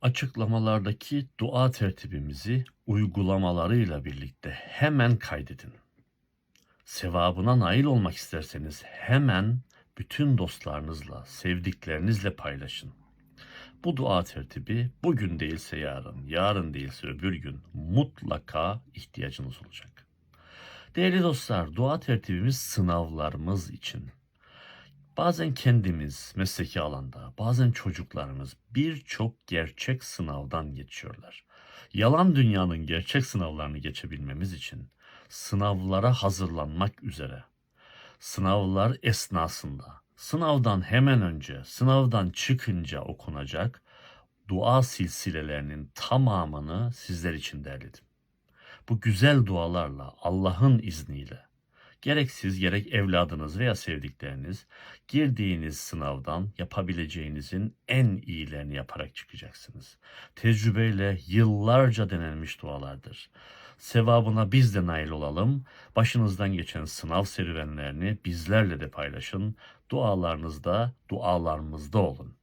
Açıklamalardaki dua tertibimizi uygulamalarıyla birlikte hemen kaydedin. Sevabına nail olmak isterseniz hemen bütün dostlarınızla, sevdiklerinizle paylaşın. Bu dua tertibi bugün değilse yarın, yarın değilse öbür gün mutlaka ihtiyacınız olacak. Değerli dostlar, dua tertibimiz sınavlarımız için. Bazen kendimiz mesleki alanda, bazen çocuklarımız birçok gerçek sınavdan geçiyorlar. Yalan dünyanın gerçek sınavlarını geçebilmemiz için sınavlara hazırlanmak üzere, sınavlar esnasında, sınavdan hemen önce, sınavdan çıkınca okunacak dua silsilelerinin tamamını sizler için derledim. Bu güzel dualarla Allah'ın izniyle gerek siz gerek evladınız veya sevdikleriniz girdiğiniz sınavdan yapabileceğinizin en iyilerini yaparak çıkacaksınız. Tecrübeyle yıllarca denenmiş dualardır. Sevabına biz de nail olalım. Başınızdan geçen sınav serüvenlerini bizlerle de paylaşın. Dualarınızda, dualarımızda olun.